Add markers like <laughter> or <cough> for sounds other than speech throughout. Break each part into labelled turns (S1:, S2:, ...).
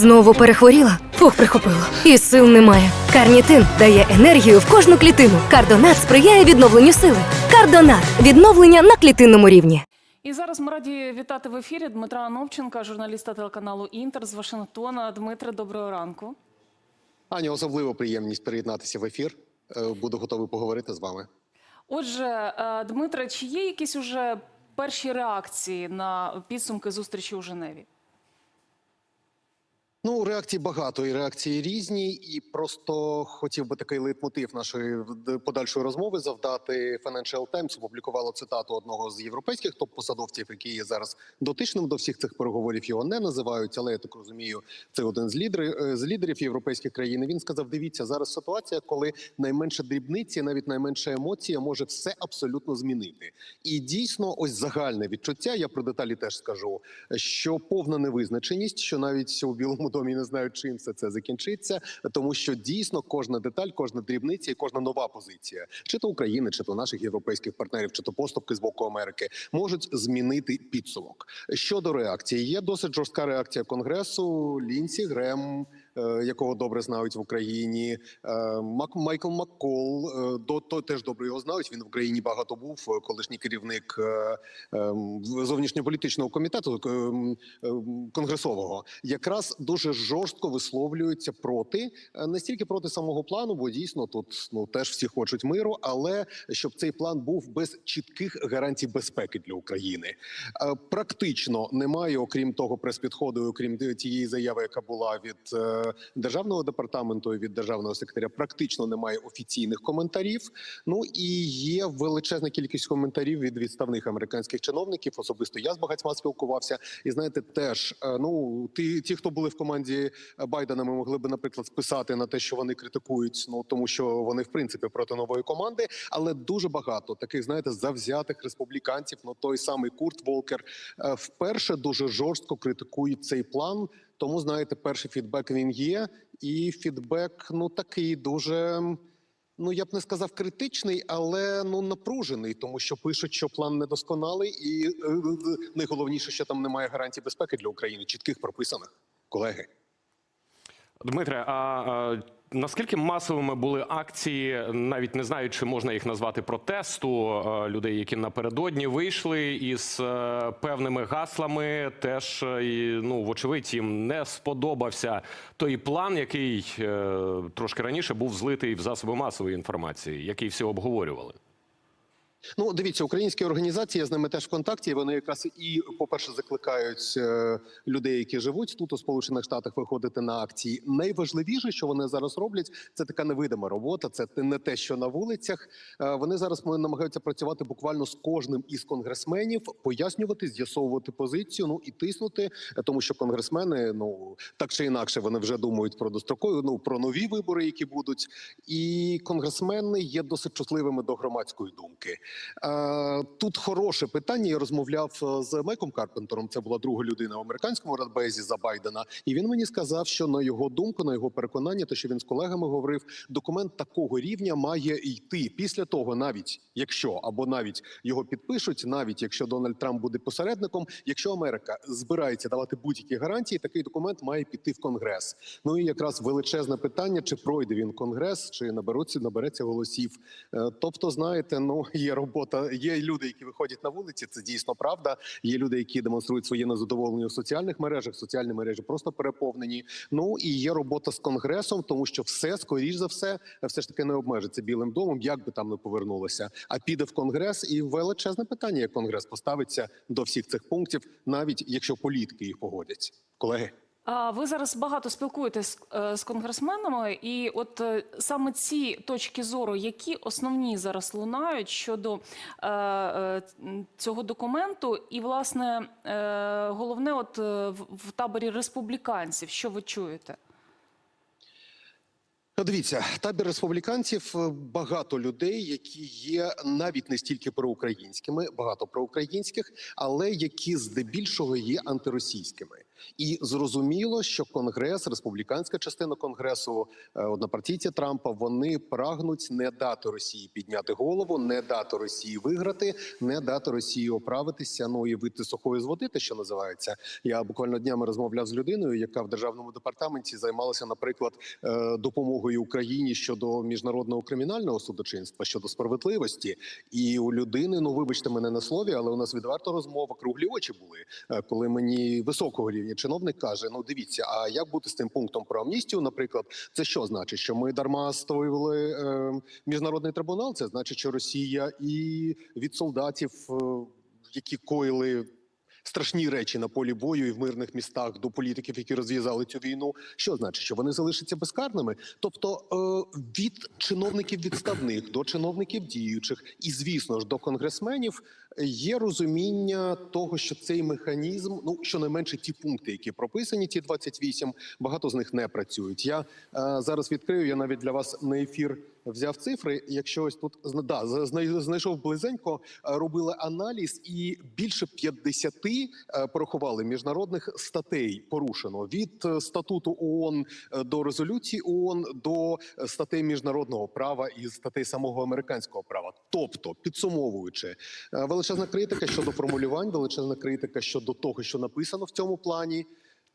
S1: Знову перехворіла? Фух, прихопило. І сил немає. Карнітин дає енергію в кожну клітину. Кардонат сприяє відновленню сили. Кардонат відновлення на клітинному рівні.
S2: І зараз ми раді вітати в ефірі Дмитра Ановченка, журналіста телеканалу Інтер з Вашингтона. Дмитре, доброго ранку.
S3: Аня, особливо приємність приєднатися в ефір. Е, Буду готовий поговорити з вами.
S2: Отже, е, Дмитре, чи є якісь уже перші реакції на підсумки зустрічі у Женеві?
S3: Ну, реакцій багато і реакції різні, і просто хотів би такий лейтмотив нашої подальшої розмови завдати. Financial Times опублікувало цитату одного з європейських топ-посадовців, який є зараз дотичним до всіх цих переговорів. Його не називають, але я так розумію, це один з лідерів з лідерів європейських країн. Він сказав: дивіться, зараз ситуація, коли найменше дрібниці, навіть найменша емоція може все абсолютно змінити. І дійсно, ось загальне відчуття. Я про деталі теж скажу, що повна невизначеність, що навіть у білому домі не знають, чим все це закінчиться, тому що дійсно кожна деталь, кожна дрібниця і кожна нова позиція, чи то України, чи то наших європейських партнерів, чи то поступки з боку Америки, можуть змінити підсумок. Щодо реакції, є досить жорстка реакція конгресу. Лінсі Грем. Е, Якого добре знають в Україні, Е, Майкл Маккол, е, до то теж добре його знають. Він в Україні багато був. Колишній керівник ем, зовнішньополітичного комітету конгресового, якраз дуже жорстко висловлюються проти не стільки проти самого плану, бо дійсно тут ну теж всі хочуть миру, але щоб цей план був без чітких гарантій безпеки для України. Практично немає, окрім того, прес-підходу, окрім тієї заяви, яка була від державного департаменту і від державного секретаря, практично немає офіційних коментарів. Ну і є величезна кількість коментарів від відставних американських чиновників. Особисто я з багатьма спілкувався, і знаєте, теж е, ну ті, ті, хто були в команді Байдена, ми могли би, наприклад, списати на те, що вони критикують, ну тому що вони в принципі проти нової команди, але дуже багато таких, знаєте, завзятих республіканців. Ну той самий Курт Волкер е, вперше дуже жорстко критикують цей план. Тому знаєте, перший фідбек він є, і фідбек ну такий дуже. Ну, я б не сказав критичний, але ну напружений, тому що пишуть, що план недосконалий, і е, е, найголовніше, що там немає гарантій безпеки для України, чітких прописаних колеги.
S4: Дмитре, а, а наскільки масовими були акції, навіть не знаю, чи можна їх назвати протесту людей, які напередодні вийшли із е, певними гаслами, теж е, ну вочевидь їм не сподобався той план, який е, трошки раніше був злитий в засоби масової інформації, який всі обговорювали.
S3: Ну, дивіться, українські організації я з ними теж в контакті. Вони якраз і, по-перше, закликають е, людей, які живуть тут у Сполучених Штатах, виходити на акції. Найважливіше, що вони зараз роблять, це така невидима робота. Це не те, що на вулицях. Е, вони зараз намагаються працювати буквально з кожним із конгресменів, пояснювати, з'ясовувати позицію, ну і тиснути, е, тому що конгресмени, ну так чи інакше, вони вже думають про дострокові, ну про нові вибори, які будуть, і конгресмени є досить чутливими до громадської думки. Е, Тут хороше питання. Я розмовляв е, з Майком Карпентером. Це була друга людина в американському радбезі за Байдена, і він мені сказав, що на його думку, на його переконання, те, що він з колегами говорив, документ такого рівня має йти після того, навіть якщо або навіть його підпишуть, навіть якщо Дональд Трамп буде посередником. Якщо Америка збирається давати будь-які гарантії, такий документ має піти в конгрес. Ну і якраз величезне питання: чи пройде він конгрес, чи наберуться набереться голосів. Е, Тобто, знаєте, ну є робота, є люди, які виходять на вулиці. Це дійсно правда. Є люди, які демонструють своє незадоволення у соціальних мережах. Соціальні мережі просто переповнені. Ну і є робота з конгресом, тому що все скоріш за все, все ж таки не обмежиться білим домом, як би там не повернулося. А піде в конгрес, і величезне питання, як конгрес поставиться до всіх цих пунктів, навіть якщо політики їх погодять, колеги.
S2: Ви зараз багато спілкуєтесь е, з конгресменами, і от е, саме ці точки зору, які основні зараз лунають щодо е, цього документу, і власне головне, от в, таборі республіканців, що ви чуєте?
S3: Дивіться, табір республіканців багато людей, які є навіть не стільки проукраїнськими, багато проукраїнських, але які здебільшого є антиросійськими. І зрозуміло, що Конгрес, республіканська частина конгресу, е, однопартійці Трампа, вони прагнуть не дати Росії підняти голову, не дати Росії виграти, не дати Росії оправитися. Ну і вийти сухою з води, те, що називається. Я буквально днями розмовляв з людиною, яка в державному департаменті займалася, наприклад, е, допомогою Україні щодо міжнародного кримінального судочинства, щодо справедливості. І у людини, ну вибачте мене на слові, але у нас відверта розмова, круглі очі були, е, коли мені високого рівня чиновник каже: Ну дивіться, а як бути з тим пунктом про амністію? Наприклад, це що значить, що ми дарма створили е, міжнародний трибунал? Це значить, що Росія і від солдатів, е, які коїли. Страшні речі на полі бою і в мирних містах до політиків, які розв'язали цю війну. Що значить, що вони залишаться безкарними? Тобто е, від чиновників відставних до чиновників діючих, і звісно ж до конгресменів є розуміння того, що цей механізм, ну щонайменше ті пункти, які прописані, ті 28, багато з них не працюють. Я е, зараз відкрию. Я навіть для вас на ефір взяв цифри. Якщо ось тут да, знайшов близенько, е, робили аналіз, і більше 50 е, порахували міжнародних статей порушено від е, статуту ООН до резолюції ООН до статей міжнародного права і статей самого американського права. Тобто, підсумовуючи, величезна критика щодо формулювань, величезна критика щодо того, що написано в цьому плані.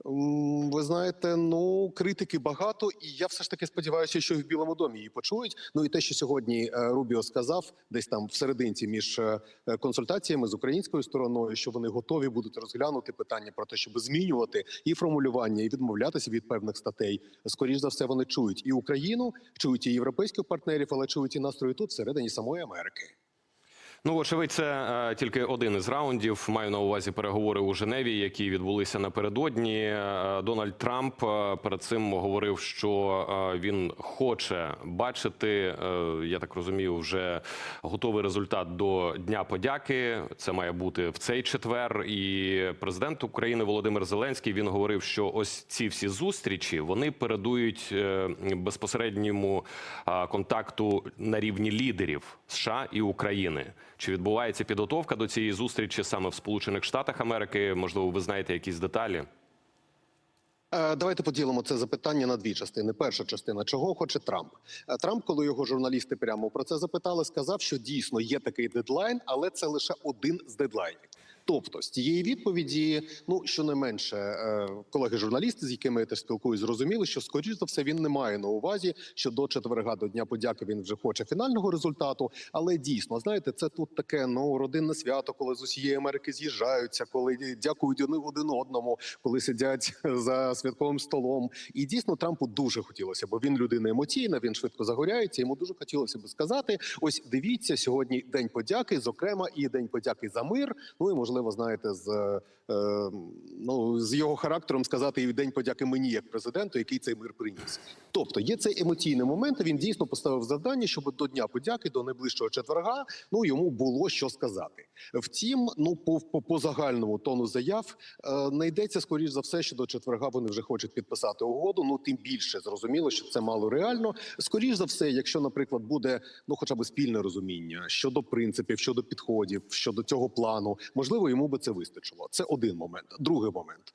S3: Ви знаєте, ну критики багато, і я все ж таки сподіваюся, що в Білому домі її почують. Ну і те, що сьогодні е, Рубіо сказав, десь там всерединці між е, е, консультаціями з українською стороною, що вони готові будуть розглянути питання про те, щоб змінювати і формулювання, і відмовлятися від певних статей. Скоріш за все, вони чують і Україну, чують і європейських партнерів, але чують і настрої тут всередині самої Америки.
S4: Ну, очевидь, це е, тільки один із раундів. Маю на увазі переговори у Женеві, які відбулися напередодні. Е, Дональд Трамп е, перед цим говорив, що він хоче бачити, я так розумію, вже готовий результат до Дня подяки. Це має бути в цей четвер. І президент України Володимир Зеленський він говорив, що ось ці всі зустрічі вони передують безпосередньому контакту на рівні лідерів США і України. Чи відбувається підготовка до цієї зустрічі саме в Сполучених Штатах Америки? Можливо, ви знаєте якісь деталі?
S3: Е, Давайте поділимо це запитання на дві частини. Перша частина чого хоче Трамп. Е, Трамп, коли його журналісти прямо про це запитали, сказав, що дійсно є такий дедлайн, але це лише один з дедлайнів. Тобто з тієї відповіді, ну щонайменше, е, колеги журналісти, з якими я теж спілкуюсь, зрозуміли, що скоріш за все він не має на увазі, що до четверга до дня подяки він вже хоче фінального результату. Але дійсно, знаєте, це тут таке ну родинне свято, коли з усієї Америки з'їжджаються, коли дякують вони один одному, коли сидять <laughs> за святковим столом. І дійсно Трампу дуже хотілося, бо він людина емоційна, він швидко загоряється. Йому дуже хотілося би сказати: ось дивіться, сьогодні день подяки, зокрема, і день подяки за мир. Ну і можливо, знаєте, з е, ну з його характером сказати і день подяки мені як президенту, який цей мир приніс. Тобто є цей емоційний момент. Він дійсно поставив завдання, щоб до дня подяки, до найближчого четверга, ну йому було що сказати. Втім, ну по, по, по загальному тону заяв е, не йдеться скоріш за все, що до четверга вони вже хочуть підписати угоду. Ну тим більше зрозуміло, що це мало реально. Скоріш за все, якщо, наприклад, буде ну, хоча б спільне розуміння щодо принципів, щодо підходів, щодо цього плану, можливо, йому би це вистачило. Це один момент. Другий момент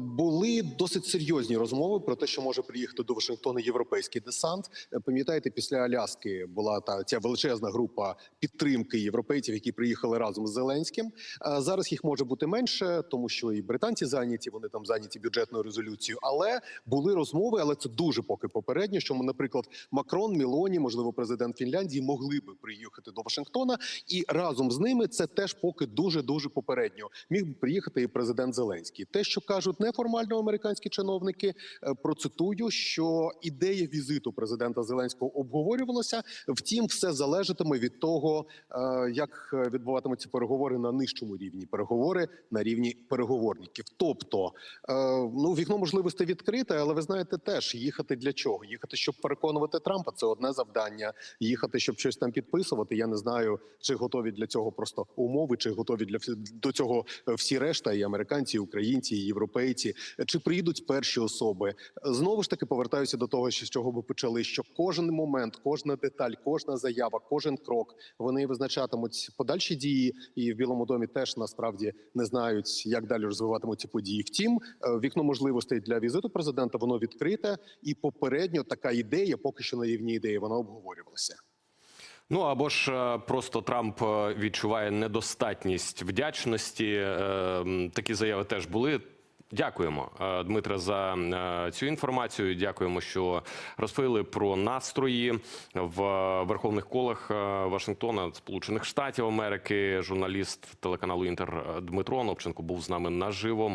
S3: були досить серйозні розмови про те, що може приїхати до Вашингтона європейський десант. Е, Пам'ятаєте, після Аляски була та ця величезна група підтримки європейців, які приїхали разом з Зеленським. Зараз їх може бути менше, тому що і британці зайняті, вони там зайняті бюджетною резолюцією. Але були розмови, але це дуже поки попередньо. Що наприклад, Макрон, Мілоні, можливо, президент Фінляндії, могли би приїхати до Вашингтона, і разом з ними це теж поки дуже дуже попередньо. Міг би приїхати і президент Зеленський. Те, що кажуть неформально американські чиновники, е, процитую, що ідея візиту президента Зеленського обговорювалася. Втім, все залежатиме від того, е, як відбуватимуться переговори на нижчому рівні, переговори на рівні переговорників. Тобто, е, ну вікно можливостей відкрите, але ви знаєте, теж їхати для чого? Їхати, щоб переконувати Трампа, це одне завдання. Їхати, щоб щось там підписувати. Я не знаю, чи готові для цього просто умови, чи готові для для до цього е, всі решта, і американці, і українці, і європейці. Чи приїдуть перші особи? Знову ж таки повертаюся до того, що з чого ми почали. Що кожен момент, кожна деталь, кожна заява, кожен крок вони визначатимуть подальші дії, і в Білому домі теж насправді не знають, як далі розвиватимуть ці події. Втім, е, вікно можливостей для візиту президента воно відкрите, і попередньо така ідея, поки що на рівні ідеї, вона обговорювалася.
S4: Ну або ж е, просто Трамп е, відчуває недостатність вдячності. Е, Такі заяви теж були. Дякуємо, Дмитре, за цю інформацію. Дякуємо, що розповіли про настрої в верховних колах Вашингтона, Сполучених Штатів Америки. Журналіст телеканалу Інтер Дмитро Новченко був з нами наживо.